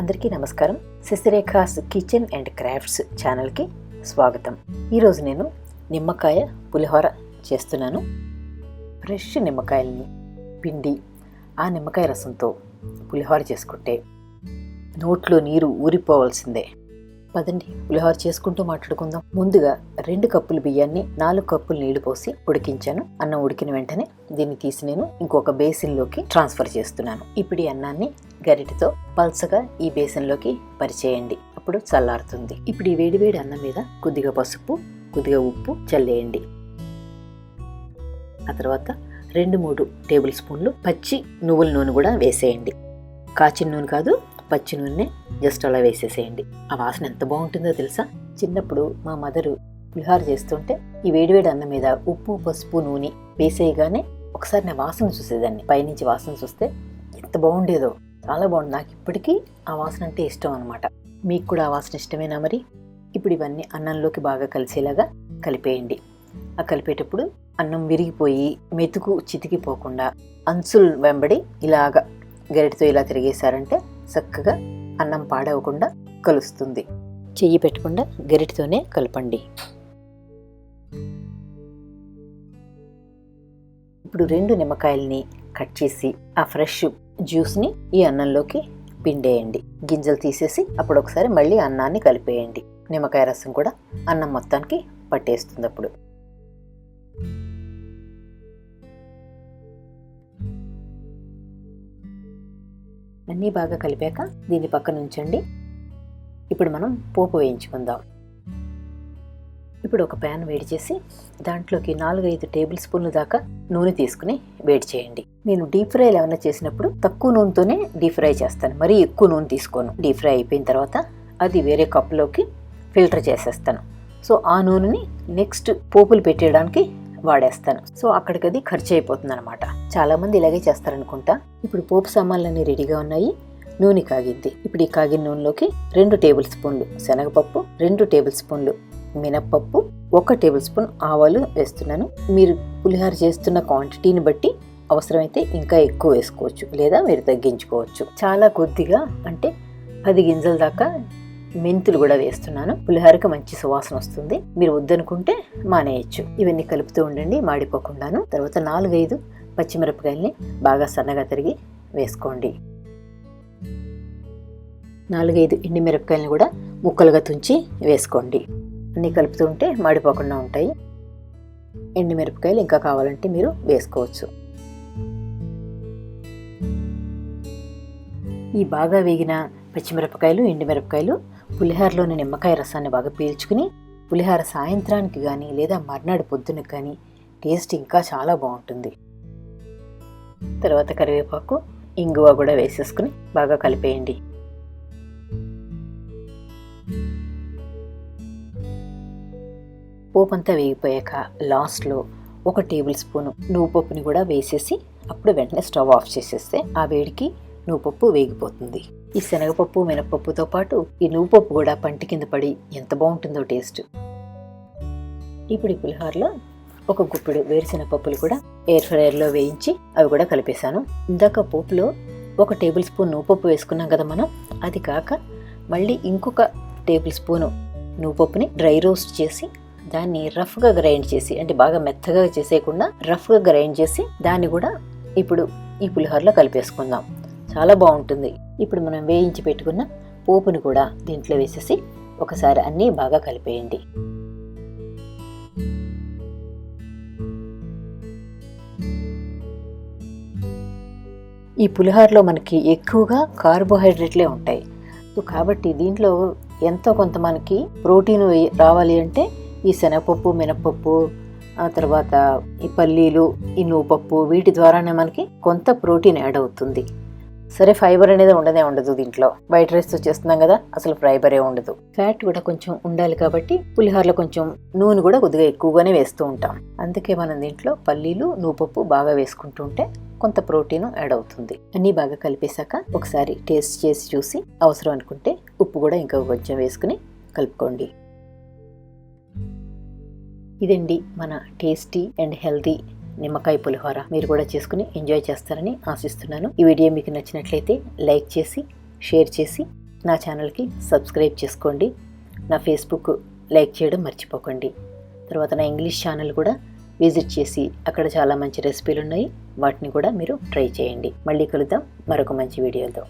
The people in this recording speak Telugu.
అందరికీ నమస్కారం. శశిరేఖాస్ కిచెన్ అండ్ క్రాఫ్ట్స్ ఛానల్కి స్వాగతం. ఈరోజు నేను నిమ్మకాయ పులిహోర చేస్తున్నాను. ఫ్రెష్ నిమ్మకాయల్ని పిండి ఆ నిమ్మకాయ రసంతో పులిహోర చేసుకుంటే నోట్లో నీరు ఊరిపోవాల్సిందే. పదండి పులిహోర చేసుకుంటూ మాట్లాడుకుందాం. ముందుగా రెండు కప్పులు బియ్యాన్ని నాలుగు కప్పులు నీళ్ళు పోసి ఉడికించాను. అన్నం ఉడికిన వెంటనే దీన్ని తీసి నేను ఇంకొక బేసిన్లోకి ట్రాన్స్ఫర్ చేస్తున్నాను. ఇప్పుడు ఈ అన్నాన్ని గరిటతో పల్చగా ఈ బేసిన్లోకి పరిచేయండి. అప్పుడు చల్లారుతుంది. ఇప్పుడు ఈ వేడివేడి అన్నం మీద కొద్దిగా పసుపు కొద్దిగా ఉప్పు చల్లేయండి. ఆ తర్వాత రెండు మూడు టేబుల్ స్పూన్లు పచ్చి నువ్వుల నూనె కూడా వేసేయండి. కాచిన నూనె కాదు పచ్చి నూనె జస్ట్ అలా వేసేసేయండి. ఆ వాసన ఎంత బాగుంటుందో తెలుసా? చిన్నప్పుడు మా మదరు పులిహార చేస్తుంటే ఈ వేడివేడి అన్నం మీద ఉప్పు పసుపు నూనె వేసేయగానే ఒకసారి నా వాసన చూసేదాన్ని. పైనుంచి వాసన చూస్తే ఎంత బాగుండేదో. చాలా బాగుంది నాకు ఇప్పటికీ ఆ వాసన అంటే ఇష్టం అనమాట మీకు కూడా ఆ వాసన ఇష్టమేనా మరి? ఇప్పుడు ఇవన్నీ అన్నంలోకి బాగా కలిసేలాగా కలిపేయండి. ఆ కలిపేటప్పుడు అన్నం విరిగిపోయి మెతుకు చితికిపోకుండా అంచులు వెంబడి ఇలాగా గరిటతో ఇలా తిరిగేశారంటే చక్కగా అన్నం పాడవకుండా కలుస్తుంది. చెయ్యి పెట్టకుండా గరిటతోనే కలపండి. ఇప్పుడు రెండు నిమ్మకాయల్ని కట్ చేసి ఆ ఫ్రెష్ జ్యూస్ని ఈ అన్నంలోకి పిండేయండి. గింజలు తీసేసి అప్పుడు ఒకసారి మళ్ళీ అన్నాన్ని కలిపేయండి. నిమ్మకాయ రసం కూడా అన్నం మొత్తానికి పట్టేస్తుంది అప్పుడు. అన్నీ బాగా కలిపాక దీన్ని పక్కన ఉంచండి ఇప్పుడు మనం పోపు వేయించుకుందాం. ఇప్పుడు ఒక ప్యాన్ వేడి చేసి దాంట్లోకి నాలుగైదు టేబుల్ స్పూన్ల దాకా నూనె తీసుకుని వేడి చేయండి. నేను డీప్ ఫ్రైలు ఏమైనా చేసినప్పుడు తక్కువ నూనెతోనే డీప్ ఫ్రై చేస్తాను. మరీ ఎక్కువ నూనె తీసుకోను. డీప్ ఫ్రై అయిపోయిన తర్వాత అది వేరే కప్లోకి ఫిల్టర్ చేసేస్తాను. సో ఆ నూనెని నెక్స్ట్ పోపులు పెట్టేయడానికి వాడేస్తాను. సో అక్కడికి అది ఖర్చు అయిపోతుంది అనమాట చాలామంది ఇలాగే చేస్తారనుకుంటా. ఇప్పుడు పోపు సామాన్లన్నీ రెడీగా ఉన్నాయి. నూనె కాగింది ఇప్పుడు ఈ కాగిన నూనెలోకి రెండు టేబుల్ స్పూన్లు శనగపప్పు రెండు టేబుల్ స్పూన్లు మినప్పప్పు ఒక టేబుల్ స్పూన్ ఆవాలు వేస్తున్నాను. మీరు పులిహోర చేస్తున్న క్వాంటిటీని బట్టి అవసరమైతే ఇంకా ఎక్కువ వేసుకోవచ్చు లేదా మీరు తగ్గించుకోవచ్చు. చాలా కొద్దిగా అంటే పది గింజల దాకా మెంతులు కూడా వేస్తున్నాను. పులిహోరకి మంచి సువాసన వస్తుంది. మీరు వద్దనుకుంటే మానేయచ్చు. ఇవన్నీ కలుపుతూ ఉండండి మాడిపోకుండాను. తర్వాత నాలుగైదు పచ్చిమిరపకాయల్ని బాగా సన్నగా తరిగి వేసుకోండి. నాలుగైదు ఎండి మిరపకాయలను కూడా ముక్కలుగా తుంచి వేసుకోండి. అన్నీ కలుపుతుంటే మాడిపోకుండా ఉంటాయి. ఎండుమిరపకాయలు ఇంకా కావాలంటే మీరు వేసుకోవచ్చు. ఈ బాగా వేగిన పచ్చిమిరపకాయలు ఎండుమిరపకాయలు పులిహోరలోని నిమ్మకాయ రసాన్ని బాగా పీల్చుకుని పులిహోర సాయంత్రానికి కానీ లేదా మర్నాడు పొద్దున కానీ టేస్ట్ ఇంకా చాలా బాగుంటుంది. తర్వాత కరివేపాకు ఇంగువ కూడా వేసేసుకుని బాగా కలిపేయండి. పోపంతా వేగిపోయాక లాస్ట్లో ఒక టేబుల్ స్పూన్ నువ్వు పప్పుని కూడా వేసేసి అప్పుడు వెంటనే స్టవ్ ఆఫ్ చేసేస్తే ఆ వేడికి నువ్వుపప్పు వేగిపోతుంది. ఈ శనగపప్పు మినపప్పుతో పాటు ఈ నువ్వుపప్పు కూడా పంటి కింద పడి ఎంత బాగుంటుందో టేస్ట్. ఇప్పుడు ఈ పులిహోరలో ఒక గుప్పిడు వేరుశెనగ పప్పులు కూడా ఎయిర్ ఫ్రైయర్లో వేయించి అవి కూడా కలిపేశాను. ఇందాక పోపులో ఒక టేబుల్ స్పూన్ నువ్వుపప్పు వేసుకున్నాం కదా మనం అది కాక మళ్ళీ ఇంకొక టేబుల్ స్పూను నువ్వుపప్పుని డ్రై రోస్ట్ చేసి దాన్ని రఫ్గా గ్రైండ్ చేసి అంటే బాగా మెత్తగా చేసేయకుండా రఫ్గా గ్రైండ్ చేసి దాన్ని కూడా ఇప్పుడు ఈ పులిహోరలో కలిపేసుకుందాం. చాలా బాగుంటుంది. ఇప్పుడు మనం వేయించి పెట్టుకున్న పోపుని కూడా దీంట్లో వేసేసి ఒకసారి అన్నీ బాగా కలిపేయండి. ఈ పులిహోరలో మనకి ఎక్కువగా కార్బోహైడ్రేట్లే ఉంటాయి. సో కాబట్టి దీంట్లో ఎంతో కొంత మనకి ప్రోటీన్ రావాలి అంటే ఈ శనగపప్పు మినపప్పు ఆ తర్వాత ఈ పల్లీలు ఈ నువ్వుపప్పు వీటి ద్వారానే మనకి కొంత ప్రోటీన్ యాడ్ అవుతుంది. సరే ఫైబర్ అనేది ఉండదే ఉండదు దీంట్లో. వైట్ రైస్తో చేస్తున్నాం కదా అసలు ఫైబరే ఉండదు. ఫ్యాట్ కూడా కొంచెం ఉండాలి కాబట్టి పులిహోరలో కొంచెం నూనె కూడా కొద్దిగా ఎక్కువగానే వేస్తూ ఉంటాం. అందుకే మనం దీంట్లో పల్లీలు నువ్వుపప్పు బాగా వేసుకుంటూ ఉంటే కొంత ప్రోటీన్ యాడ్ అవుతుంది. అన్నీ బాగా కలిపేశాక ఒకసారి టేస్ట్ చేసి చూసి అవసరం అనుకుంటే ఉప్పు కూడా ఇంకా కొంచెం వేసుకుని కలుపుకోండి. ఇదండి మన టేస్టీ అండ్ హెల్తీ నిమ్మకాయ పులిహోర. మీరు కూడా చేసుకుని ఎంజాయ్ చేస్తారని ఆశిస్తున్నాను. ఈ వీడియో మీకు నచ్చినట్లయితే లైక్ చేసి షేర్ చేసి నా ఛానల్కి సబ్స్క్రైబ్ చేసుకోండి. నా ఫేస్బుక్ లైక్ చేయడం మర్చిపోకండి. తర్వాత నా ఇంగ్లీష్ ఛానల్ కూడా విజిట్ చేసి అక్కడ చాలా మంచి రెసిపీలు ఉన్నాయి. వాటిని కూడా మీరు ట్రై చేయండి. మళ్ళీ కలుద్దాం మరొక మంచి వీడియోతో.